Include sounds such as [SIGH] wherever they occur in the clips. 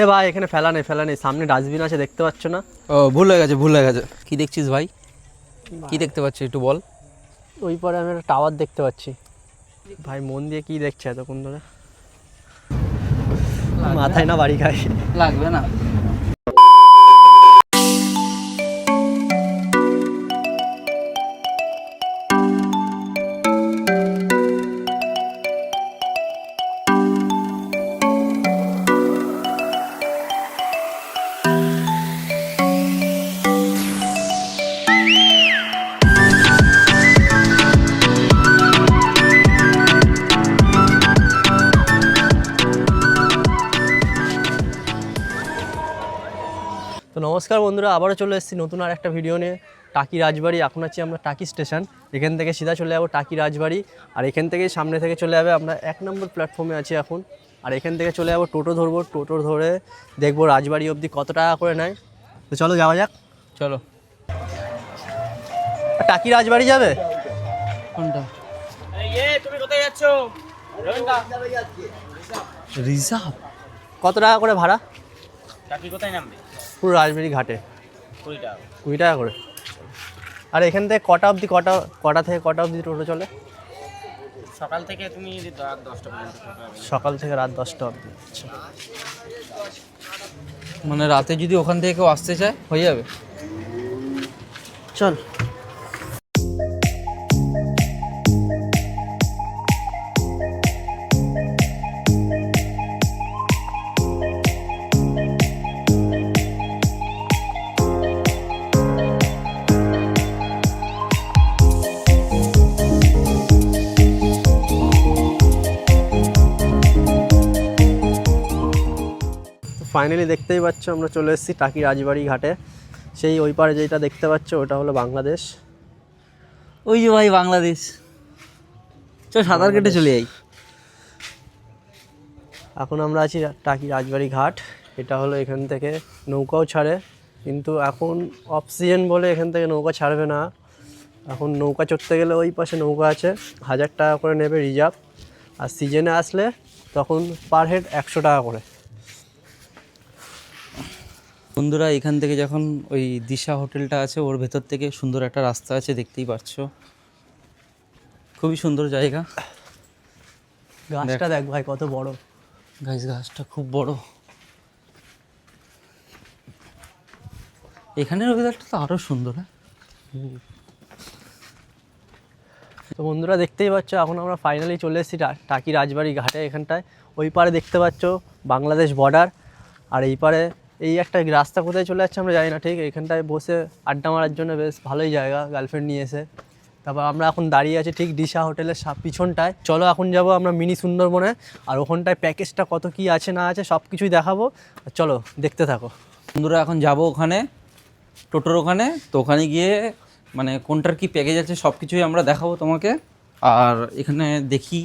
এ ভাই এখানে ফেলা নেই ফেলা নেই। সামনে ডাস্টবিন আছে দেখতে পাচ্ছ না? ও ভুল হয়ে গেছে ভুল হয়ে গেছে। কি দেখছিস ভাই? কি দেখতে পাচ্ছিস একটু বল? ওই পরে আমি একটা টাওয়ার দেখতে পাচ্ছি। ভাই মন দিয়ে কি দেখছে এতক্ষণ ধরে? মাথায় না বাড়ি খায়? লাগবে না। নমস্কার বন্ধুরা আবারও চলে এসেছি নতুন আর একটা ভিডিও নিয়ে। টাকি রাজবাড়ি এখন আছি আমরা টাকি স্টেশন। এখান থেকে সিধা চলে যাব টাকি রাজবাড়ি। আর এখান থেকে সামনে থেকে চলে যাবে আমরা এক নম্বর প্ল্যাটফর্মে আছি এখন। আর এখান থেকে চলে যাব টোটো ধরবো। টোটো ধরে দেখব রাজবাড়ি অবধি কত টাকা করে নেয়। তো চলো যাওয়া যাক। চলো। টাকি রাজবাড়ি যাবে? কোনটা? রিজার্ভ। কত টাকা করে ভাড়া? চাকরি কোথায় নামবে? পুরো রাজবাড়ি ঘাটে। কুড়ি টাকা কুড়ি টাকা করে। আর এখান থেকে কটা অবধি কটা কটা থেকে কটা অবধি টোটো চলে? সকাল থেকে তুমি রাত দশটা পর্যন্ত সকাল থেকে রাত দশটা অবধি আচ্ছা। মানে রাতে যদি ওখান থেকে কেউ আসতে চায় হয়ে যাবে। চল। ফাইনালি দেখতেই পাচ্ছ আমরা চলে এসেছি টাকি রাজবাড়ি ঘাটে। সেই ওই পারে যেটা দেখতে পাচ্ছ ওটা হলো বাংলাদেশ। ওই যে ভাই বাংলাদেশ। চ সাঁতার কেটে চলে যাই। এখন আমরা আছি টাকি রাজবাড়ি ঘাট এটা হলো এখান থেকে নৌকাও ছাড়ে কিন্তু এখন অফ সিজন বলে এখান থেকে নৌকা ছাড়বে না। এখন নৌকা চড়তে গেলে ওই পাশে নৌকা আছে হাজার টাকা করে নেবে রিজার্ভ। আর সিজনে আসলে তখন পার হেড একশো টাকা করে। বন্ধুরা এখান থেকে যখন ওই দিশা হোটেলটা আছে ওর ভেতর থেকে সুন্দর একটা রাস্তা আছে দেখতেই পাচ্ছ খুবই সুন্দর জায়গা। গাছটা দেখ। ভাই কত বড়। গাছ গাছটা খুব বড়। এখানের ওয়েদারটা তো আরও সুন্দর হ্যাঁ? তো বন্ধুরা দেখতেই পাচ্ছ এখন আমরা ফাইনালি চলে এসেছি টাকি রাজবাড়ি ঘাটে। এখানটায় ওই পারে দেখতে পাচ্ছ বাংলাদেশ বর্ডার আর এই পারে এই একটা রাস্তা কোথায় চলে যাচ্ছে আমরা জানি না, ঠিক? এখানটায় বসে আড্ডা মারার জন্য বেশ ভালোই জায়গা গার্লফ্রেন্ড নিয়ে এসে। তারপর আমরা এখন দাঁড়িয়ে আছি ঠিক দিশা হোটেলের পিছনটায়। চলো এখন যাব আমরা মিনি সুন্দরবনে, আর ওখানটায় প্যাকেজটা কত কি আছে না আছে সব কিছুই দেখাবো। চলো, দেখতে থাকো। বন্ধুরা, এখন যাব ওখানে, টোটোর ওখানে। তো ওখানে গিয়ে মানে কোনটার কি প্যাকেজ আছে সব কিছুই আমরা দেখাবো তোমাকে। আর এখানে দেখি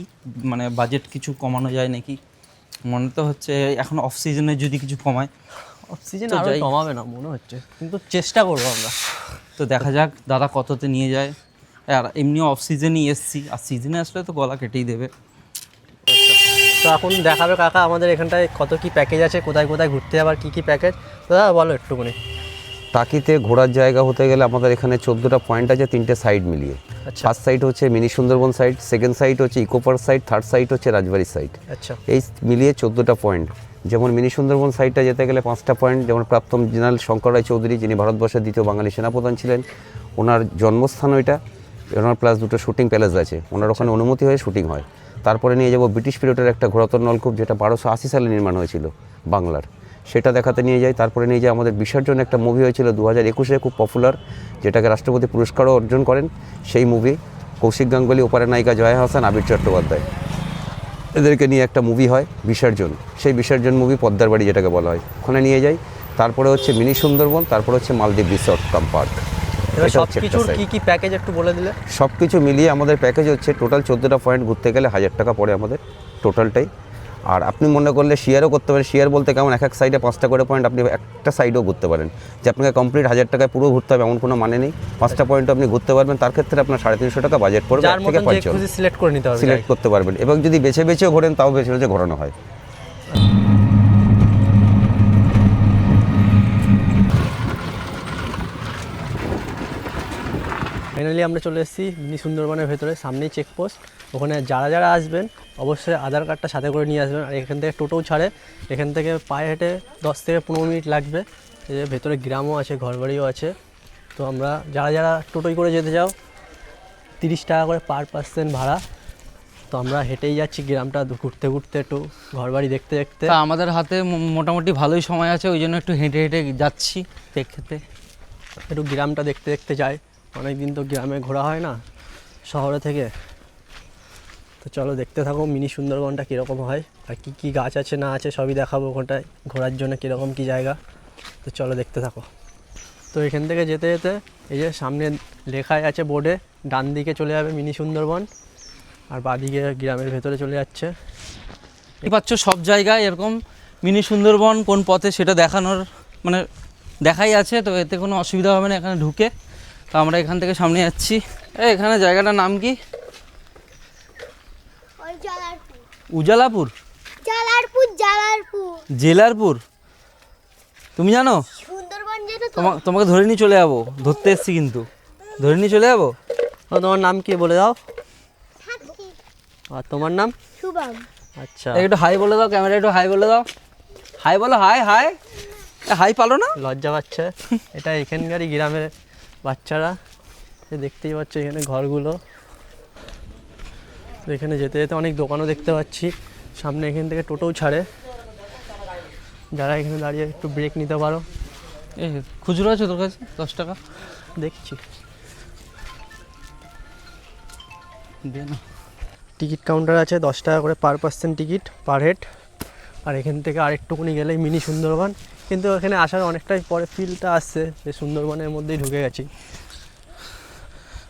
মানে বাজেট কিছু কমানো যায় নাকি। মনে তো হচ্ছে এখন অফ সিজনে যদি কিছু কমায়। অক্সিজেন তো আরও কমাবে না মনে হচ্ছে। কিন্তু চেষ্টা করব আমরা। তো দেখা যাক দাদা কততে নিয়ে যায়। আর এমনি অফ সিজনই এসছি। আর সিজনে আসলে তো গলা কেটেই দেবে। তো এখন দেখাবে কাকা আমাদের এখানটায় কত কি প্যাকেজ আছে কোথায় কোথায় ঘুরতে আবার কি কি প্যাকেজ দাদা বলো একটুখানি। টাকিতে ঘোরার জায়গা হতে গেলে আমাদের এখানে চোদ্দোটা পয়েন্ট আছে তিনটে সাইড মিলিয়ে। আচ্ছা। ফার্স্ট সাইড হচ্ছে mini Sundarban side second side হচ্ছে ইকোপার পার্ক সাইড থার্ড সাইড হচ্ছে রাজবাড়ি সাইড আচ্ছা। এই মিলিয়ে চোদ্দোটা পয়েন্ট যেমন মিনি সুন্দরবন সাইডটা যেতে গেলে পাঁচটা পয়েন্ট যেমন প্রাপ্তম জেনারেল শঙ্কর রায় চৌধুরী, যিনি ভারতবর্ষের দ্বিতীয় বাঙালি সেনাপ্রধান ছিলেন, ওনার জন্মস্থান ওইটা, ওনার প্লাস দুটো শুটিং প্যালেস আছে। ওনার ওখানে অনুমতি হয়ে শুটিং হয়। তারপরে নিয়ে যাব ব্রিটিশ পিরিয়ডের একটা ঘোরাতর নলকূপ, যেটা বারোশো আশি সালে নির্মাণ হয়েছিল বাংলার। সেটা দেখাতে নিয়ে যাই। তারপরে নিয়ে যাই আমাদের বিসর্জন একটা মুভি হয়েছিল দু হাজার একুশে, খুব পপুলার যেটাকে রাষ্ট্রপতি পুরস্কারও অর্জন করেন। সেই মুভি কৌশিক গাঙ্গুলি, ওপারের নায়িকা জয়া হাসান, আবির চট্টোপাধ্যায়। এদেরকে নিয়ে একটা মুভি হয় বিসর্জন। সেই বিসর্জন মুভি পদ্মার বাড়ি যেটাকে বলা হয় ওখানে নিয়ে যাই। তারপরে হচ্ছে মিনি সুন্দরবন তারপরে হচ্ছে মালদ্বীপ রিসর্ট কাম পার্ক এবার সব কিছুর কি কি প্যাকেজ একটু বলে দিলে? সব কিছু মিলিয়ে আমাদের প্যাকেজ হচ্ছে টোটাল চোদ্দোটা পয়েন্ট ঘুরতে গেলে হাজার টাকা পড়ে আমাদের টোটালটাই আর আপনি মনে করলে শেয়ারও করতে পারেন। শেয়ার বলতে কেমন? এক এক সাইডে পাঁচটা করে পয়েন্ট আপনি একটা সাইডেও ঘুরতে পারেন। যে আপনাকে কমপ্লিট হাজার টাকায় পুরো ঘুরতে হবে এমন কোনো মানে নেই। পাঁচটা পয়েন্ট আপনি ঘুরতে পারবেন। তার ক্ষেত্রে আপনার সাড়ে তিনশো টাকা বাজেট পড়বে থেকে সিলেক্ট করে নিতে সিলেক্ট করতে পারবেন। এবং যদি বেছে বেছেও ঘোরেন তাও বেছে বেছে ঘোরানো হয়। ফাইনালি আমরা চলে এসেছি মিনি সুন্দরবনের ভেতরে। সামনেই চেকপোস্ট ওখানে যারা যারা আসবেন অবশ্যই আধার কার্ডটা সাথে করে নিয়ে আসবেন। আর এখান থেকে টোটোও ছাড়ে। এখান থেকে পায়ে হেঁটে দশ থেকে পনেরো মিনিট লাগবে। ভেতরে গ্রামও আছে ঘরবাড়িও আছে। তো আমরা যারা যারা টোটোই করে যেতে চাও তিরিশ টাকা করে পার পার্সেন্ট ভাড়া। তো আমরা হেঁটেই যাচ্ছি গ্রামটা ঘুরতে ঘুরতে একটু ঘরবাড়ি দেখতে দেখতে। আমাদের হাতে মোটামুটি ভালোই সময় আছে ওই জন্য একটু হেঁটে হেঁটে যাচ্ছি দেখতে। একটু গ্রামটা দেখতে দেখতে যাই। অনেক দিন তো গ্রামে ঘোরা হয় না শহরে থেকে। তো চলো দেখতে থাকো মিনি সুন্দরবনটা কীরকম হয়, আর কী কী গাছ আছে না আছে সবই দেখাবো ওখানটায়, ঘোরার জন্য কীরকম কী জায়গা। তো চলো দেখতে থাকো। তো এখান থেকে যেতে যেতে এই যে সামনে লেখাই আছে বোর্ডে ডান দিকে চলে যাবে মিনি সুন্দরবন, আর বাদিকে গ্রামের ভেতরে চলে যাচ্ছে। পাচ্ছ সব জায়গায় এরকম মিনি সুন্দরবন কোন পথে সেটা দেখানোর মানে দেখাই আছে, তো এতে কোনো অসুবিধা হবে না, এখানে ঢুকে। তো আমরা এখান থেকে সামনে যাচ্ছি। এখানে জায়গাটার নাম কি ওই জালারপুর উজালাপুর? জালারপুর জালারপুর জেলারপুর? তুমি জানো? সুন্দরবন যেন তো তোমা তোমাকে ধরে নিয়ে চলে যাব। ধরতে এসছি কিন্তু। ধরে নিয়ে চলে যাব? ও তোমার নাম কি বলে দাও? আর তোমার নাম? শুভম। আচ্ছা। একটু হাই বলে দাও ক্যামেরা একটু হাই বলে দাও। হাই বলো হাই হাই। হাই পালো না? লজ্জা পাচ্ছে। এটা এখানকারই গ্রামের বাচ্চারা। দেখতেই পাচ্ছ এখানে ঘরগুলো। এখানে যেতে যেতে অনেক দোকানও দেখতে পাচ্ছি। সামনে এখান থেকে টোটোও ছাড়ে। যারা এখানে দাঁড়িয়ে একটু ব্রেক নিতে পারো। এই খুচরো আছে তোর কাছে? দশ টাকা? দেখছি। টিকিট কাউন্টার আছে দশ টাকা করে per percent ticket per head আর এখান থেকে আরেকটুকুনি গেলেই মিনি সুন্দরবন। কিন্তু এখানে আসার অনেকটাই পরে ফিলটা আসছে যে সুন্দরবনের মধ্যেই ঢুকে গেছি।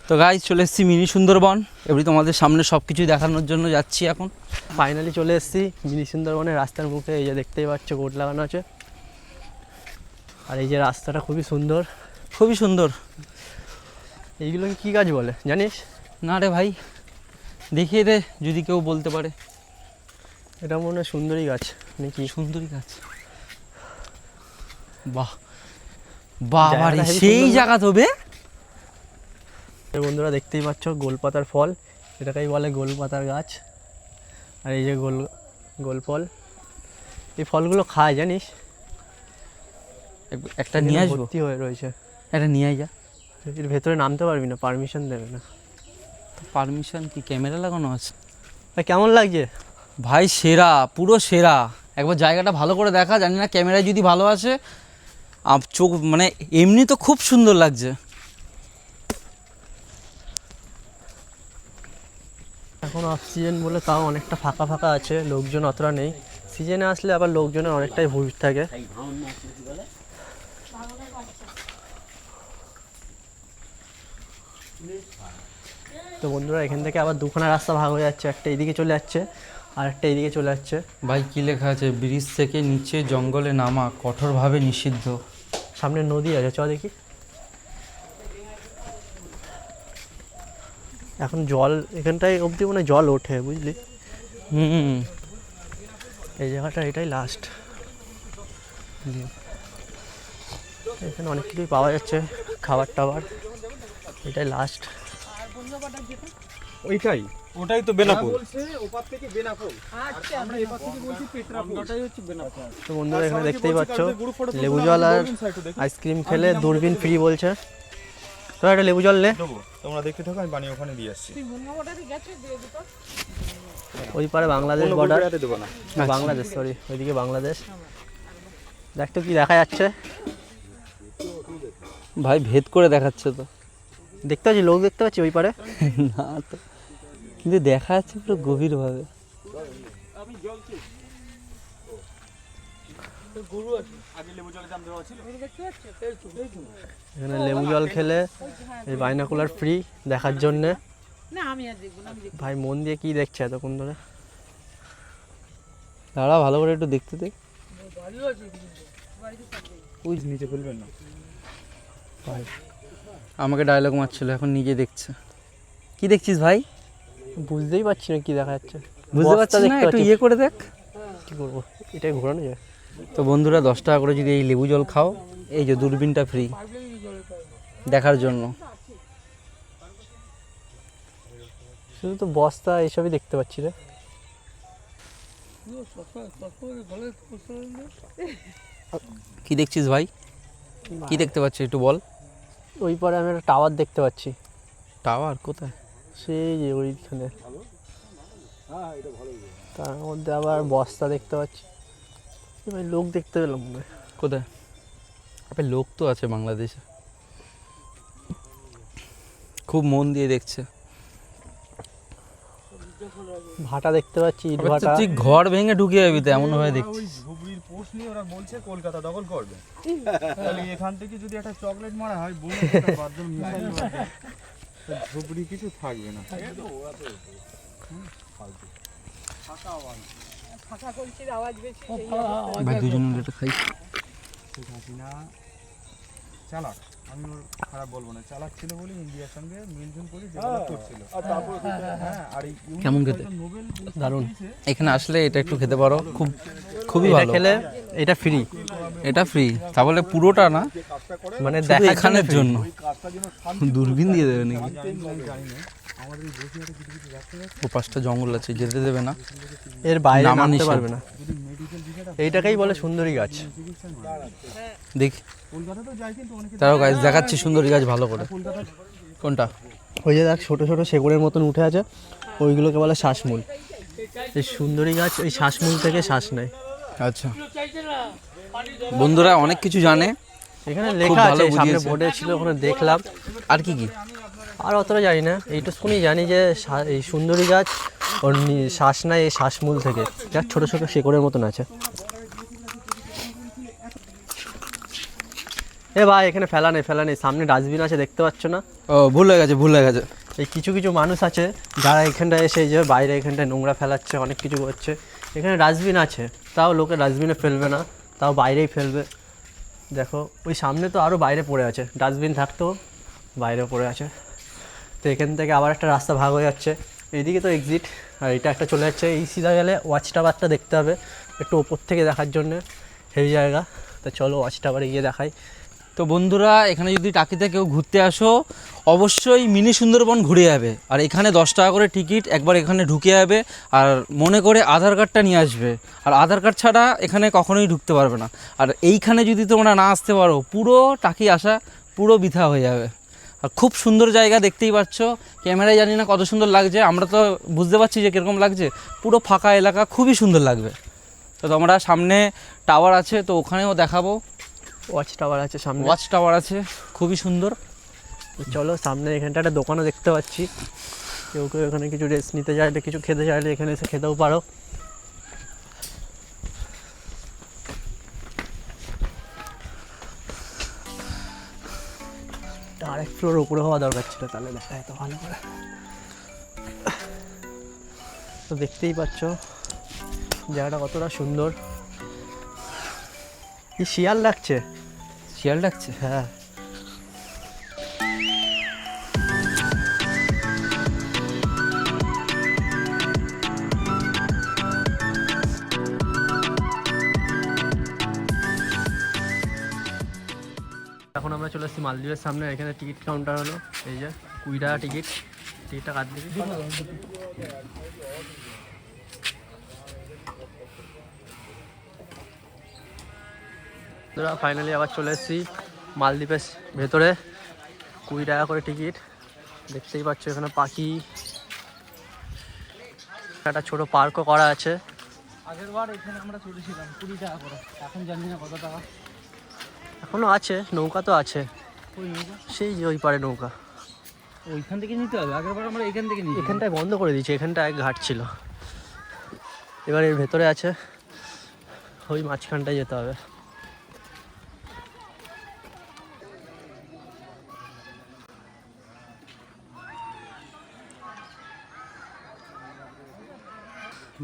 তো গাইজ চলে এসেছি মিনি সুন্দরবন। এবারে তোমাদের সামনে সব কিছু দেখানোর জন্য যাচ্ছি এখন। ফাইনালি চলে এসেছি মিনি সুন্দরবনের রাস্তার মুখে এই যে দেখতেই পাচ্ছ বোর্ড লাগানো আছে। আর এই যে রাস্তাটা খুবই সুন্দর। খুবই সুন্দর। এইগুলোকে কী গাছ বলে জানিস? না রে ভাই দেখিয়ে দে যদি কেউ বলতে পারে। এটা মনে হয় সুন্দরী গাছ নাকি? সুন্দরী গাছ। বাহ। বাহ বাড়ি সেই জায়গা তবে এই বন্ধুরা দেখতেই পাচ্ছ গোলপাতার ফল। এটাকেই বলে গোলপাতার গাছ। আর এই যে গোল গোল ফল। এই ফলগুলো খায় জানিস? একটা নিয়ে আসব? ভর্তি হয়ে রয়েছে। একটা নিয়ে যা। এর ভেতরে নামতে পারবি না পারমিশন দেবে না। পারমিশন কি ক্যামেরা লাগানো আছে? ভাই কেমন লাগছে? ভাই সেরা পুরো সেরা। একবার জায়গাটা ভালো করে দেখা জানি না ক্যামেরায় যদি ভালো আসে আপ চোখ মানে এমনি তো খুব সুন্দর লাগছে। এখন অফ সিজন বলে তাও অনেকটা ফাঁকা ফাঁকা আছে লোকজন অতটা নেই। সিজনে আসলে আবার লোকজনের অনেকটাই ভিড় থাকে। তো বন্ধুরা এখান থেকে আবার দুখানা রাস্তা ভাগ হয়ে যাচ্ছে একটা এদিকে চলে যাচ্ছে আর একটা এদিকে চলে যাচ্ছে। ভাই কি লেখা আছে? ব্রিজ থেকে নিচে জঙ্গলে নামা কঠোরভাবে নিষিদ্ধ। সামনে নদী আছে চ দেখি। এখন জল এখানটায় অবধি মানে জল ওঠে বুঝলি? হুম এই জায়গাটা এটাই লাস্ট এখানে অনেক কিছুই পাওয়া যাচ্ছে খাবার টাবার এটাই লাস্ট ওইটাই? ওটাই তো বেনাপুর তো বন্ধুরা এখানে দেখতেই পাচ্ছ লেবু জল আর আইসক্রিম খেলে দূরবীন ফ্রি বলছে। তো একটা লেবু জল নে। দেবো তোমরা দেখতে থাকো আমি বানিয়ে ওখানে দিয়ে আসছি। ওই পারে বাংলাদেশ বর্ডার না। বাংলাদেশ সরি ওইদিকে বাংলাদেশ। দেখ তো কি দেখা যাচ্ছে। ভাই ভেদ করে দেখাচ্ছে তো। দেখতে পাচ্ছি লোক দেখতে পাচ্ছি ওই পারে। [LAUGHS] না তো। কিন্তু দেখা যাচ্ছে পুরো গভীরভাবে। এখানে লেবু জল খেলে এই বাইনাকুলার ফ্রি দেখার জন্যে। ভাই মন দিয়ে কি দেখছে এতক্ষণ ধরে? দাঁড়া ভালো করে একটু দেখতে দে। ওই নিচে ফেলবেন না। আমাকে ডায়লগ মারছিল এখন নিজে দেখছে। কি দেখছিস ভাই? বুঝতেই পারছি না কি দেখা যাচ্ছে। বুঝতে পারছি না একটু ইয়ে করে দেখ। কি করব? এটাই ঘোরানো যায়। তো বন্ধুরা দশ টাকা করে যদি এই লেবু জল খাও এই যে দূরবীনটা ফ্রি দেখার জন্য। শুধু তো বস্তা এইসবই দেখতে পাচ্ছি রে। কি দেখছিস ভাই? কি দেখতে পাচ্ছিস একটু বল। ওই পারে আমি একটা টাওয়ার দেখতে পাচ্ছি। টাওয়ার কোথায়? সেই যে ওইখানে। তার মধ্যে আবার বস্তা দেখতে পাচ্ছি। লোক দেখতে পেলাম কোথায়? লোক তো আছে বাংলাদেশে। খুব মন দিয়ে দেখছে। ভাটা দেখতে পাচ্ছি ইট ভাটা। তুই ঘর ভেঙে ঢুকে যাবি তো এমন ভাবে দেখছিস ওই ধুবড়ির পোস্ট নিয়ে ওরা বলছে কলকাতা দখল করবে। তাহলে এখান থেকে যদি একটা চকলেট মারা হয় বোনের একটা মারবে, তো ধুবড়ি কিছু থাকবে না। ভাই দুজন মিলে এটা খাই শেখ হাসিনা চালাক। আমি ওর খারাপ বলব না চালাক ছিল বলে ইন্ডিয়ার সঙ্গে মিলজুল করে ডেভেলপ করছিল। হ্যাঁ আর কেমন খেতে? দারুণ। এখানে আসলে এটা একটু খেতে পারো খুব খুবই ভালো। খেলে এটা ফ্রি এটা ফ্রি তা বলে পুরোটা না? মানে এখানের জন্য। দূরবীন দিয়ে দেবে নাকি? ও পাঁচটা জঙ্গল আছে যেতে দেবে না। এর বাইরে নামা নামতে পারবে না। এইটাকেই বলে সুন্দরী গাছ। নয় দেখি। তারও গাছ দেখাচ্ছি সুন্দরী গাছ ভালো করে। কোনটা? ওই যে দেখ ছোটো ছোটো শেকড়ের মতন উঠে আছে ওইগুলোকে বলে শ্বাসমূল এই সুন্দরী গাছ ওই শ্বাসমূল থেকে শ্বাস নেয়। আচ্ছা। বন্ধুরা অনেক কিছু জানে। এখানে লেখা আছে সামনে। বোর্ডে ছিল ওখানে দেখলাম। আর কি কি? আর অতটা জানি না এইটু শুনি জানি যে এই সুন্দরী গাছ ওর শ্বাস নেয় এই শ্বাসমূল থেকে। যার ছোট ছোট শেকড়ের মতন আছে। এ ভাই এখানে ফেলা নেই ফেলা নেই। সামনে ডাস্টবিন আছে দেখতে পাচ্ছ না? ও ভুল হয়ে গেছে ভুল হয়ে গেছে। এই কিছু কিছু মানুষ আছে যারা এখানটায় এসে যে বাইরে এখানটায় নোংরা ফেলাচ্ছে অনেক কিছু করছে। এখানে ডাস্টবিন আছে তাও লোকে ডাস্টবিনে ফেলবে না তাও বাইরেই ফেলবে। দেখো ওই সামনে তো আরও বাইরে পড়ে আছে। ডাস্টবিন থাকতেও বাইরে পড়ে আছে। তো এখান থেকে আবার একটা রাস্তা ভাগ হয়ে যাচ্ছে। এইদিকে তো এক্সিট আর এটা একটা চলে যাচ্ছে। এই সিধা গেলে ওয়াচ টাওয়ারটা দেখতে হবে, একটু ওপর থেকে দেখার জন্য। হেভি জায়গা। তো চলো ওয়াচ টাওয়ারে গিয়ে দেখাই। তো বন্ধুরা, এখানে যদি টাকিতে কেউ ঘুরতে আসো, অবশ্যই মিনি সুন্দরবন ঘুরে যাবে। আর এখানে দশ টাকা করে টিকিট, একবার এখানে ঢুকে যাবে আর মনে করে আধার কার্ডটা নিয়ে আসবে। আর আধার কার্ড ছাড়া এখানে কখনোই ঢুকতে পারবে না। আর এইখানে যদি তোমরা না আসতে পারো, পুরো টাকি আসা, পুরো বৃথা হয়ে যাবে। খুব সুন্দর জায়গা দেখতেই পাচ্ছ। ক্যামেরায় জানি না কত সুন্দর লাগছে আমরা তো বুঝতে পারছি যে কীরকম লাগছে। পুরো ফাঁকা এলাকা খুবই সুন্দর লাগবে। তো তোমরা সামনে টাওয়ার আছে তো ওখানেও দেখাবো। ওয়াচ টাওয়ার আছে সামনে। ওয়াচ টাওয়ার আছে খুবই সুন্দর। চলো সামনে এখানটা একটা দোকানও দেখতে পাচ্ছি। কেউ কেউ এখানে কিছু রেস্ট নিতে চাইলে কিছু খেতে চাইলে এখানে এসে খেতেও পারো। আরেক ফ্লোর উপরে হওয়া দরকার ছিল তাহলে দেখা যেত ভালো করে। তো দেখতেই পাচ্ছ জায়গাটা কতটা সুন্দর। কি শিয়াল লাগছে শিয়াল লাগছে হ্যাঁ। এসেছি মালদ্বীপের সামনে এখানে টিকিট কাউন্টার হলো। এই যে কুড়ি টাকা টিকিট টিকিটটা কাট দিবি ফাইনালি আবার চলে এসেছি মালদ্বীপের ভেতরে। কুড়ি টাকা করে টিকিট দেখতেই পাচ্ছ এখানে পাখি। একটা ছোট পার্কও করা আছে। আগের বার এখানে আমরা চলেছিলাম কুড়ি টাকা করে। এখন জানি না কত টাকা। এখনও আছে নৌকা তো আছে। সেই যে ওই পারে নৌকা। ওইখান থেকে নিতে হবে আগের বার আমরা এখান থেকে নিই এখানটায় বন্ধ করে দিয়েছে এখানটা এক ঘাট ছিল। এবার এর ভেতরে আছে ওই মাঝখানটায় যেতে হবে।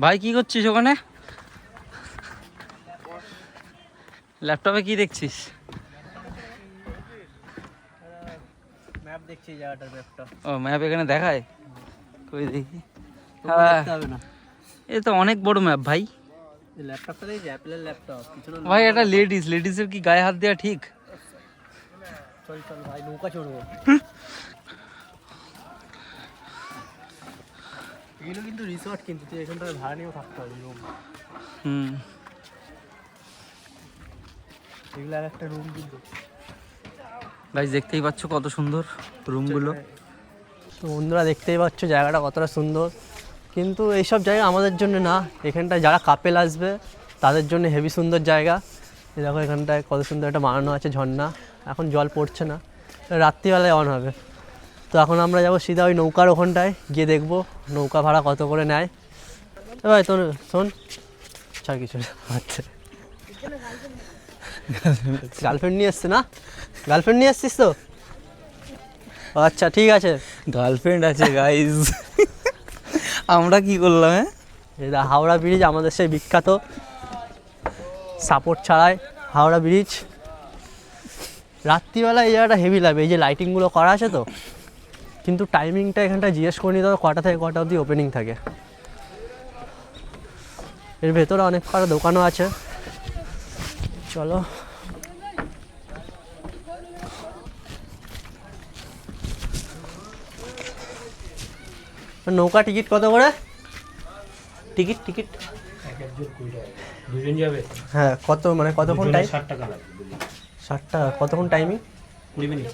ভাই কি করছিস ওখানে? ল্যাপটপে কি দেখছিস? দেখছি জায়গাটার ম্যাপটা ও ম্যাপ এখানে দেখায়? কই দেখি? হ্যাঁ। না। এ তো অনেক বড় ম্যাপ ভাই। ল্যাপটপটা দেখছি অ্যাপেলের ল্যাপটপ ভাই এটা লেডিস লেডিসের কি গায়ে হাত দেওয়া ঠিক? চল চল ভাই নৌকা চড়বো। এগুলো কিন্তু রিসর্ট কিন্তু তুই এখানটা ভাড়া নিয়েও থাকতে হবে রুম হুম। এগুলো আর একটা রুম কিন্তু। গাইজ দেখতেই পাচ্ছ কত সুন্দর রুমগুলো তো বন্ধুরা, দেখতেই পাচ্ছ জায়গাটা কতটা সুন্দর। কিন্তু এইসব জায়গা আমাদের জন্য না। এখানটায় যারা কাপেল আসবে, তাদের জন্য হেভি সুন্দর জায়গা। দেখো এখানটায় কত সুন্দর একটা বানানো আছে ঝর্ণা। এখন জল পড়ছে না। রাত্রিবেলায় অন হবে। তো এখন আমরা যাব সিধা ওই নৌকার ওখানটায়। গিয়ে দেখব নৌকা ভাড়া কত করে নেয়। ভাই, তোর শোন। ছাড় কিছু আচ্ছা। [LAUGHS] গার্লফ্রেন্ড নিয়ে এসছে না? গার্লফ্রেন্ড নিয়ে এসছিস তো? আচ্ছা ঠিক আছে। গার্লফ্রেন্ড আছে গাইজ আমরা কি করলাম হ্যাঁ? হাওড়া ব্রিজ আমাদের সেই বিখ্যাত সাপোর্ট ছাড়াই হাওড়া ব্রিজ রাত্রিবেলা এই জায়গাটা হেভি লাগবে এই যে লাইটিংগুলো করা আছে তো। কিন্তু টাইমিংটা এখানটা জিজ্ঞেস করে নিতে হবে কটা থেকে কটা অবধি ওপেনিং থাকে। এর ভেতরে অনেক কটা দোকানও আছে। চলো। নৌকা টিকিট কত করে? Ticket ticket. দুজন যাবে? হ্যাঁ কত মানে কতক্ষণ টাইম ষাট টাকা লাগবে ষাট টাকা কতক্ষণ টাইমিং কুড়ি মিনিট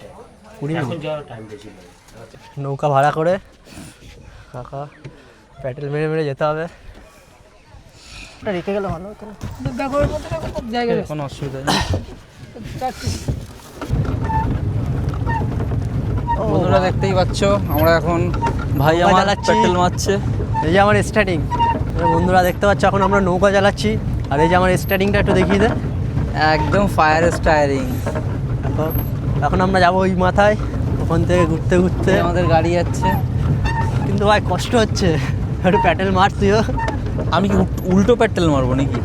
কুড়ি মিনিট টাইম বেশি নৌকা ভাড়া করে। কাকা প্যাটেল মেরে মেরে যেতে হবে। এটা রেখে গেলে ভালো হতো না। কোনো অসুবিধা নেই। বন্ধুরা দেখতেই পাচ্ছ আমরা এখন ভাই নৌকা আমার পেট্রোল মারছে। এই যে আমার স্টার্টিং বন্ধুরা দেখতে পাচ্ছ এখন আমরা নৌকা চালাচ্ছি। আর এই যে আমার স্টার্টিংটা একটু দেখিয়ে দে। একদম ফায়ার স্টায়ারিং এখন আমরা যাব ওই মাথায় ওখান থেকে ঘুরতে ঘুরতে। আমাদের গাড়ি যাচ্ছে। কিন্তু ভাই কষ্ট হচ্ছে। একটু প্যাটেল মার তুইও। আমি কি উল্ট- প্যাটেল মারবো নাকি?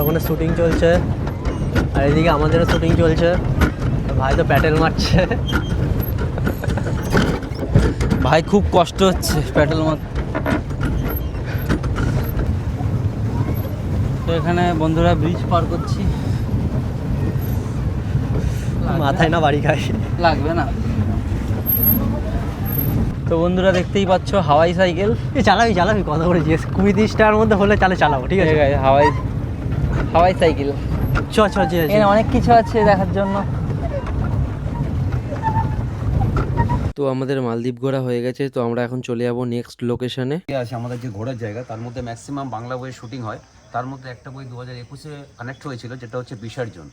ওখানে শুটিং চলছে। আর এদিকে আমাদেরও শুটিং চলছে। ভাই তো প্যাটেল মারছে। ভাই খুব কষ্ট হচ্ছে প্যাটেল মার তো এখানে বন্ধুরা ব্রিজ পার করছি। মাথায় না বাড়ি খাই লাগবে না। তো বন্ধুরা দেখতেই পাচ্ছ হাওয়াই সাইকেল। এ চালাবি চালাবি কত করে জিজ্ঞেস। কুড়ি তিরিশ টাকার মধ্যে হলে চালে চালাবো ঠিক আছে? ঠিক আছে হাওয়াই হাওয়াই সাইকেল। চ চ চ চ। এখানে অনেক কিছু আছে দেখার জন্য। তো আমাদের মালদ্বীপ ঘোরা হয়ে গেছে তো আমরা এখন চলে যাব নেক্সট লোকেশনে আছে আমাদের যে ঘোরার জায়গা তার মধ্যে ম্যাক্সিমাম বাংলা বইয়ের শুটিং হয়। তার মধ্যে একটা বই দু হাজার একুশে কানেক্ট হয়েছিল যেটা হচ্ছে বিসর্জন।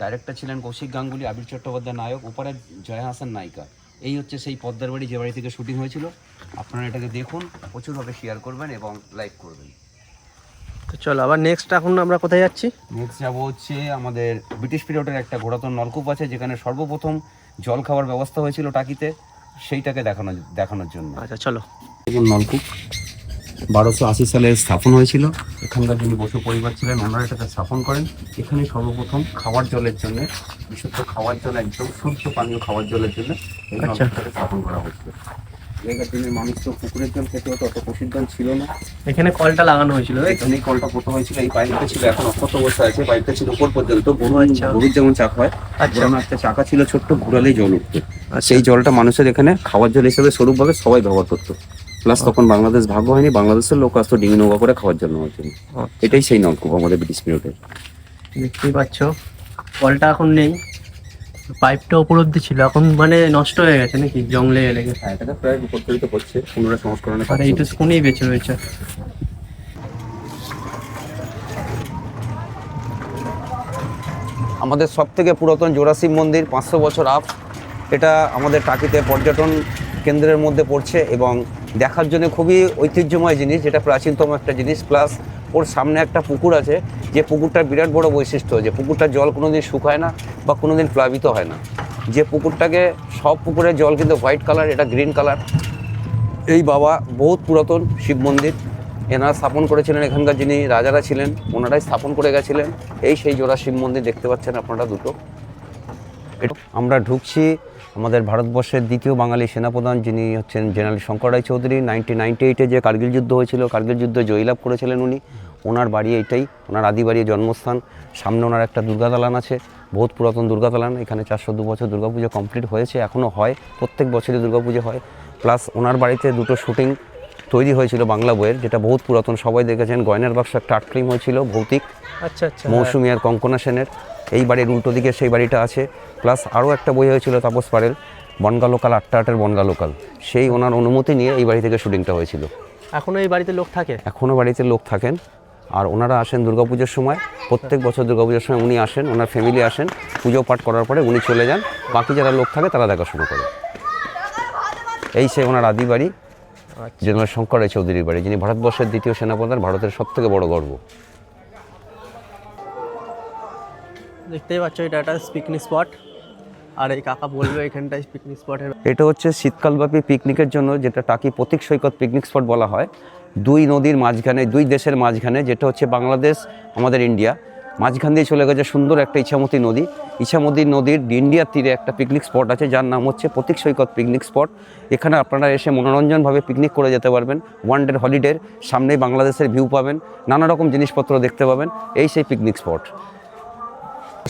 ডাইরেক্টর ছিলেন কৌশিক গাঙ্গুলি আবির চট্টোপাধ্যায় নায়ক উপরে জয়া হাসান নায়িকা। এই হচ্ছে সেই পদ্মার বাড়ি যে বাড়ি থেকে শুটিং হয়েছিল। আপনারা এটাকে দেখুন প্রচুরভাবে শেয়ার করবেন এবং লাইক করবেন। তো চলো আবার নেক্সট এখন আমরা কোথায় যাচ্ছি? নেক্সট যাব হচ্ছে আমাদের ব্রিটিশ পিরিয়ডের একটা ঘোরাতন নলকূপ আছে যেখানে সর্বপ্রথম জল খাওয়ার ব্যবস্থা হয়েছিল টাকিতে সেইটাকে দেখানো দেখানোর জন্য। আচ্ছা চলো। নলকূপ। বারোশো আশি সালে স্থাপন হয়েছিল এখানকার যিনি বসু পরিবার ছিলেন ওনারা এটাকে স্থাপন করেন এখানে সর্বপ্রথম খাওয়ার জলের জন্য বিশুদ্ধ খাওয়ার জল একদম শুদ্ধ পানীয় খাওয়ার জলের জন্য আচ্ছা। স্থাপন করা হয়েছিল মানুষ তো পুকুরের জল খেতে হতো অত প্রসিদ্ধ ছিল না এখানে কলটা লাগানো হয়েছিল? এখানে কলটা প্রথম হয়েছিল এই পাইপটা ছিল এখন অক্ষত অবস্থা আছে পাইপটা ছিল উপর পর্যন্ত গরু আচ্ছা। গরুর যেমন চাক হয় আচ্ছা। যেমন একটা চাকা ছিল ছোট্ট ঘুরালেই জল উঠতো সেই জলটা মানুষের এখানে খাওয়ার জল হিসেবে স্বরূপভাবে সবাই ব্যবহার করতো প্লাস তখন বাংলাদেশ ভাগ হয়নি বাংলাদেশের লোক আসতো ডিঙি নৌকা করে খাওয়ার জন্য হওয়ার জন্য। এটাই সেই নলকূপ আমাদের ব্রিটিশ পিরিয়ডের দেখতেই পাচ্ছ কলটা এখন নেই পাইপটা উপর অব্দি ছিল এখন মানে নষ্ট হয়ে গেছে নাকি? জঙ্গলে লেগে হ্যাঁ এটাকে প্রায় রূপান্তরিত করছে পুনরায় সংস্করণে আর এইটুকুনি বেঁচে রয়েছে। আমাদের সব থেকে পুরাতন জোড়াশিব মন্দির পাঁচশো বছর আপ এটা আমাদের টাকিতে পর্যটন কেন্দ্রের মধ্যে পড়ছে এবং দেখার জন্য খুবই ঐতিহ্যময় জিনিস, যেটা প্রাচীনতম একটা জিনিস প্লাস ওর সামনে একটা পুকুর আছে, যে পুকুরটার বিরাট বড় বৈশিষ্ট্য, যে পুকুরটার জল কোনোদিন শুকায় না বা কোনোদিন প্লাবিত হয় না। যে পুকুরটাকে, সব পুকুরের জল কিন্তু হোয়াইট কালার এটা গ্রিন কালার এই বাবা বহুত পুরাতন শিব মন্দির। এনারা স্থাপন করেছিলেন, এখানকার যিনি রাজারা ছিলেন, ওনারাই স্থাপন করে গেছিলেন। এই সেই জোড়া শিব মন্দির দেখতে পাচ্ছেন আপনারা দুটো। আমরা ঢুকছি আমাদের ভারতবর্ষের দ্বিতীয় বাঙালি সেনাপ্রধান যিনি হচ্ছেন general Shankar Roy Chowdhury. Nineteen ninety এইটে যে কার্গিল যুদ্ধ হয়েছিল কার্গিল যুদ্ধে জয়লাভ করেছিলেন উনি। ওনার বাড়ি এইটাই ওনার আদি বাড়ি জন্মস্থান। সামনে ওনার একটা দুর্গা দালান আছে বহুত পুরাতন দুর্গা দালান এখানে চারশো দু বছর দুর্গাপুজো কমপ্লিট হয়েছে এখনও হয় প্রত্যেক বছরই দুর্গাপুজো হয়। প্লাস ওনার বাড়িতে দুটো শুটিং তৈরি হয়েছিল বাংলা বইয়ের যেটা বহুত পুরাতন সবাই দেখেছেন। গয়নার বাক্স একটা আর্ট ফিল্ম হয়েছিল ভৌতিক। আচ্ছা আচ্ছা মৌসুমি আর কঙ্কনা সেনের। এই বাড়ির উল্টো দিকে সেই বাড়িটা আছে। প্লাস আরও একটা বই হয়েছিল তাপস পারেল বনগা লোকাল আটটা আটের বনগা লোকাল। সেই ওনার অনুমতি নিয়ে এই বাড়ি থেকে শুটিংটা হয়েছিল। এখনও এই বাড়িতে লোক থাকে? এখনও বাড়িতে লোক থাকেন। আর ওনারা আসেন দুর্গাপুজোর সময়। প্রত্যেক বছর দুর্গাপুজোর সময় উনি আসেন ওনার ফ্যামিলি আসেন। পুজো পাঠ করার পরে উনি চলে যান। বাকি যারা লোক থাকে তারা দেখাশুনো করে। এই সে ওনার আদি বাড়ি জেনারেল শঙ্কর রায় চৌধুরীর বাড়ি যিনি ভারতবর্ষের দ্বিতীয় সেনাপ্রধান ভারতের সবথেকে বড় গর্ব। দেখতেই পাচ্ছ এটা একটা পিকনিক স্পট আর এই কাকা বলবে এখানটায় পিকনিক স্পটের এটা হচ্ছে শীতকালব্যাপী পিকনিকের জন্য যেটা টাকি প্রতীক সৈকত পিকনিক স্পট বলা হয়। দুই নদীর মাঝখানে, দুই দেশের মাঝখানে, যেটা হচ্ছে বাংলাদেশ, আমাদের ইন্ডিয়া। মাঝখান দিয়ে চলে গেছে সুন্দর একটা ইছামতি নদী। ইছামতি নদীর ইন্ডিয়ার তীরে একটা পিকনিক স্পট আছে, যার নাম হচ্ছে প্রতীক সৈকত পিকনিক স্পট এখানে আপনারা এসে মনোরঞ্জনভাবে পিকনিক করে যেতে পারবেন। ওয়ান ডের হলিডের সামনেই বাংলাদেশের ভিউ পাবেন। নানা রকম জিনিসপত্র দেখতে পাবেন। এই সেই পিকনিক স্পট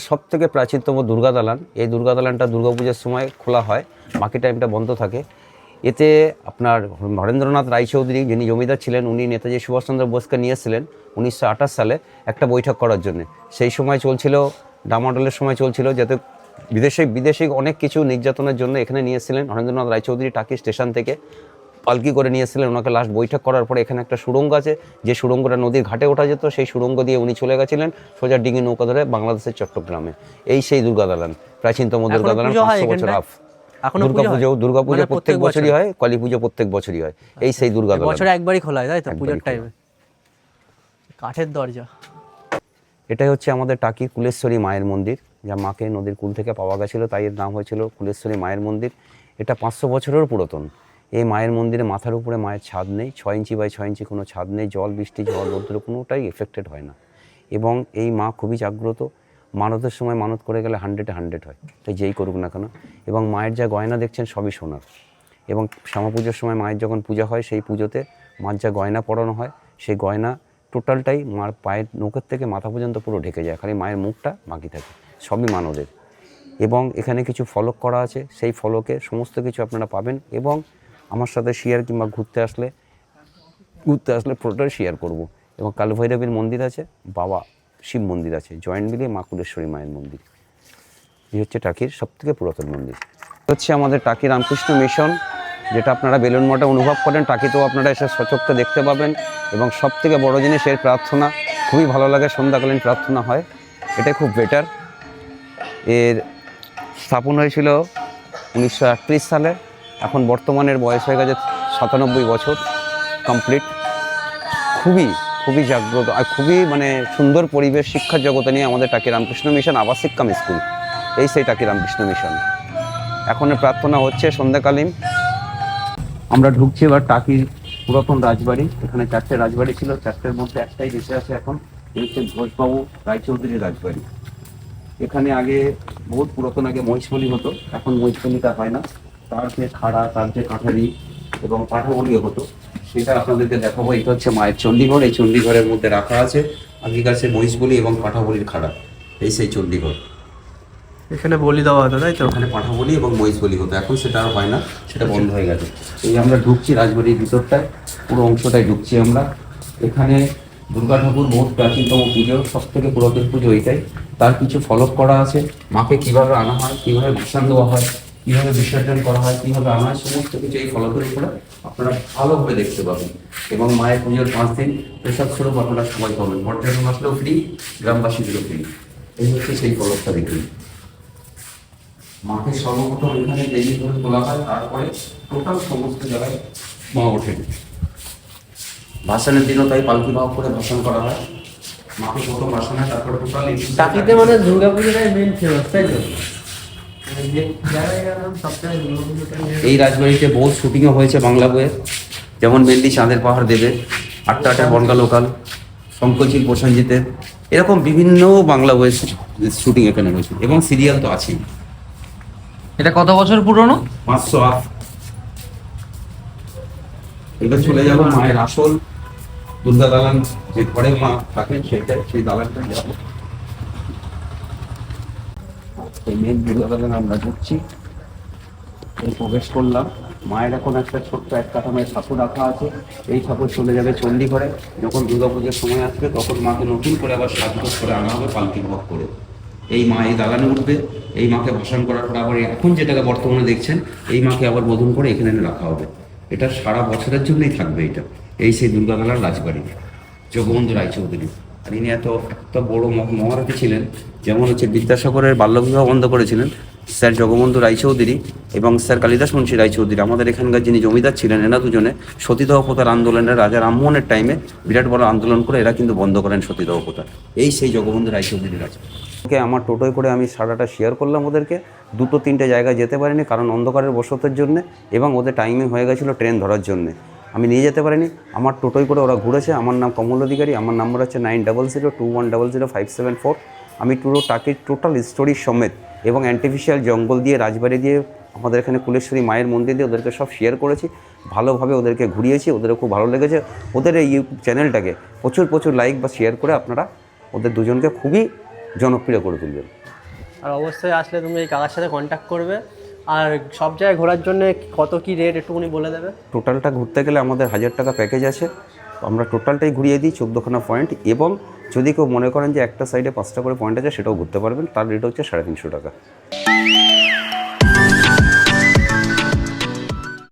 সব থেকে প্রাচীনতম দুর্গা দালান। এই দুর্গা দালানটা দুর্গাপূজার সময় খোলা হয়, বাকি টাইমটা বন্ধ থাকে। এতে আপনার নরেন্দ্রনাথ রায়চৌধুরী যিনি জমিদার ছিলেন, উনি নেতাজি সুভাষচন্দ্র বোসকে নিয়েছিলেন উনিশশো আঠাশ সালে একটা বৈঠক করার জন্য। সেই সময় চলছিল, ডামাডোলের সময় চলছিল, যাতে বিদেশে বিদেশে অনেক কিছু নির্যাতনের জন্য এখানে নিয়েছিলেন নরেন্দ্রনাথ রায়চৌধুরী টাকি স্টেশন থেকে। পালকি করে নিয়েছিলেন। ওনাকে লাস্ট বৈঠক করার পরে এখানে একটা সুড়ঙ্গ আছে। যে সুড়ঙ্গটা নদীর ঘাটে ওঠা যেত সেই সুড়ঙ্গ দিয়ে উনি চলে গেছিলেন সোজা ডিঙি নৌকা ধরে বাংলাদেশের চট্টগ্রামে। এই সেই দুর্গা দালান প্রাচীনতম দুর্গা দালান পাঁচশো বছর আফ। এখনও দুর্গা পুজো দুর্গা পুজো মানে প্রত্যেক প্রত্যেক বছরই? হয় কালী পুজো প্রত্যেক বছরই হয়। এই সেই দুর্গা দালান বছরে একবারই খোলা হয় তাই তো? পুজোর টাইমে কাঠের দরজা। এটাই হচ্ছে আমাদের টাকি কুলেশ্বরী মায়ের মন্দির। যা মাকে নদীর কুল থেকে পাওয়া গেছিল তাই এর নাম হয়েছিল কুলেশ্বরী মায়ের মন্দির। এটা পাঁচশো বছরেরও পুরাতন। এই মায়ের মন্দিরে মাথার উপরে মায়ের ছাদ নেই, ছয় ইঞ্চি বাই ছয় ইঞ্চি কোনো ছাদ নেই, জল, বৃষ্টি জল রোদ্র কোনোটাই এফেক্টেড হয় না। এবং এই মা খুবই জাগ্রত মানতের সময় মানত করে গেলে হান্ড্রেডে হান্ড্রেড হয়। তাই যেই করুক না কেন। এবং মায়ের যা গয়না দেখছেন সবই সোনার। এবং শ্যামা পুজোর সময় মায়ের যখন পূজা হয় সেই পুজোতে মার যা গয়না পরানো হয়, সেই গয়না টোটালটাই মার পায়ের নৌকের থেকে মাথা পর্যন্ত পুরো ঢেকে যায়। খালি মায়ের মুখটা বাকি থাকে। সবই মানদের এবং এখানে কিছু ফলক করা আছে। সেই ফলকে সমস্ত কিছু আপনারা পাবেন। এবং আমার সাথে শেয়ার কিংবা ঘুরতে আসলে ঘুরতে আসলে পুরোটাই শেয়ার করব। এবং কালী ভৈরবীর মন্দির আছে, বাবা শিব মন্দির আছে জয়েন্ট মিলিয়ে মা কুলেশ্বরী মায়ের মন্দির। এই হচ্ছে টাকির সবথেকে পুরাতন মন্দির। হচ্ছে আমাদের টাকি রামকৃষ্ণ মিশন যেটা আপনারা বেলুন মঠে অনুভব করেন। টাকিতেও আপনারা এসে সচক্ষে দেখতে পাবেন। এবং সব থেকে বড়ো জিনিস এর প্রার্থনা, খুবই ভালো লাগে, সন্ধ্যাকালীন প্রার্থনা হয়। এটা খুব বেটার এর স্থাপন হয়েছিল উনিশশো একত্রিশ সালে। এখন বর্তমানের বয়স হয়ে গেছে সাতানব্বই বছর কমপ্লিট খুবই খুবই জাগ্রত, আর খুবই মানে সুন্দর পরিবেশ শিক্ষার জগতে নিয়ে আমাদের টাকি রামকৃষ্ণ মিশন আবাসিক কাম স্কুল। এই সেই টাকি রামকৃষ্ণ মিশন। এখন প্রার্থনা হচ্ছে সন্ধ্যাকালীন। আমরা ঢুকছি এবার টাকির পুরাতন রাজবাড়ি। এখানে চারটে রাজবাড়ি ছিল, চারটের মধ্যে একটাই বেঁচে আছে এখন, এই হচ্ছে ঘোষবাবু রায়চৌধুরীর রাজবাড়ি। এখানে আগে বহুত পুরাতন, আগে মহিষবলি হতো, এখন মহিষবলিটা হয় না। তার যে খাড়া তার যে কাঠারি এবং পাঠাবলিও হতো সেটা আপনাদেরকে দেখাবো। এটা হচ্ছে মায়ের চণ্ডীঘর। এই চণ্ডীঘরের মধ্যে রাখা আছে আগেকার সে মহিষবলি এবং পাঠাবলির খাড়া। এই সেই চণ্ডীঘর। এখানে বলি দেওয়া হতো তাই তো? ওখানে পাঠা বলি এবং মহিষ বলি হতো। এখন সেটা আর হয় না সেটা বন্ধ হয়ে গেছে। এই আমরা ঢুকছি রাজবাড়ির ভিতরটায় পুরো অংশটায় ঢুকছি আমরা। এখানে দুর্গা ঠাকুর বহুত প্রাচীনতম পুজো সব থেকে পুরাতন পুজো এটাই তার কিছু ফলক করা আছে। মাকে কীভাবে আনা হয় কীভাবে ভূষণ দেওয়া হয় কীভাবে বিসর্জন করা হয়, কীভাবে আনা সমস্ত কিছু এই ফলকের উপরে আপনারা ভালোভাবে দেখতে পাবেন। এবং মায়ের পুজোর পাঁচ দিন প্রসাদ স্বরূপ আপনারা সবাই পাবেন। পর্যটন আসলেও ফ্রি গ্রামবাসীদেরও ফ্রি এই হচ্ছে সেই ফলকটা দেখুন। মাকে সর্বপ্রথম এখানে দেবী করে তোলা হয়, তারপরে টোটাল সমস্ত জায়গায় মা ওঠেন। ভাসানের দিনও তাই পালকি ভাব করে ভাষণ করা হয়। মাকে প্রথম ভাষণ হয়, তারপরে টোটাল টাকিতে মানে দুর্গা পুজোটাই মেন ফেমাস তাই তো? এই রাজবাড়িতে বহু শুটিংও হয়েছে বাংলা বইয়ের যেমন মেনলি চাঁদের পাহাড় দেবে আটটা আটের বনগা লোকাল শঙ্করচিল প্রসেনজিতের। এরকম বিভিন্ন বাংলা বইয়ের শুটিং এখানে হয়েছে এবং সিরিয়াল তো আছেই। এটা কত বছর পুরনো? পাঁচশো আট। এটা চলে যাব মায়ের আসল দুর্গা দালান যে ঘরে মা থাকেন সেটা সেই দালানটা যাব। এই মেন দুর্গাবাগানে আমরা ঢুকছি এই প্রবেশ করলাম। মায়ের এখন একটা ছোট্ট এক কাঠামোয় ঠাকুর রাখা আছে। এই ঠাকুর চলে যাবে চণ্ডীগড়ে। যখন দুর্গাপুজোর সময় আসবে, তখন মাকে নতুন করে আবার সাজগোজ করে আনা হবে পালকি ভোগ করে। এই মা এই দালানে উঠবে। এই মাকে ভাসান করার পর আবার এখন যেটাকে বর্তমানে দেখছেন, এই মাকে আবার বোধন করে এখানে রাখা হবে। এটা সারা বছরের জন্যই থাকবে এটা। এই সেই দুর্গামেলার রাজবাড়ি। জগবন্ধু রায়চৌধুরী। ইনি এত এত বড় মহ- মহারথী ছিলেন, যেমন হচ্ছে বিদ্যাসাগরের বাল্যবিবাহ বন্ধ করেছিলেন, স্যার জগবন্ধু রায়চৌধুরী এবং স্যার কালিদাস মুন্সী রায়চৌধুরী। আমাদের এখানকার যিনি জমিদার ছিলেন এরা দুজনে সতীদাহ প্রথার আন্দোলনের রাজা রামমোহনের টাইমে বিরাট বড় আন্দোলন করে এরা কিন্তু বন্ধ করেন সতীদাহ প্রথা এই সেই জগবন্ধু রায়চৌধুরী রাজ। ওকে আমার টোটোয় করে আমি সারাটা শেয়ার করলাম ওদেরকে। দুটো তিনটে জায়গায় যেতে পারিনি, কারণ অন্ধকারের বসতের জন্য এবং ওদের টাইমিং হয়ে গেছিল ট্রেন ধরার জন্যে। আমি নিয়ে যেতে পারিনি। আমার টোটোয় করে ওরা ঘুরেছে। আমার নাম কমল অধিকারী। আমার নাম্বার হচ্ছে nine double zero two one double zero five seven four আমি পুরো টাকির টোটাল স্টোরি সমেত এবং অ্যান্টিফিশিয়াল জঙ্গল দিয়ে, রাজবাড়ি দিয়ে, আমাদের এখানে কুলেশ্বরী মায়ের মন্দির দিয়ে ওদেরকে সব শেয়ার করেছি। ভালোভাবে ওদেরকে ঘুরিয়েছি। ওদেরও খুব ভালো লেগেছে। ওদের এই ইউটিউব চ্যানেলটাকে প্রচুর প্রচুর লাইক বা শেয়ার করে আপনারা ওদের দুজনকে খুবই জনপ্রিয় করে তুলবেন। আর অবশ্যই আসলে তুমি এই কাকার সাথে কন্ট্যাক্ট করবে। আর সব জায়গায় ঘোরার জন্য কত কি রেট একটুখানি বলে দেবে? টোটালটা ঘুরতে গেলে আমাদের হাজার টাকা প্যাকেজ আছে। আমরা টোটালটাই ঘুরিয়ে দিই চোদ্দোখানা পয়েন্ট এবং যদি কেউ মনে করেন যে একটা সাইডে পাঁচটা করে পয়েন্ট আছে, সেটাও ঘুরতে পারবেন। তার রেট হচ্ছে সাড়ে তিনশো টাকা।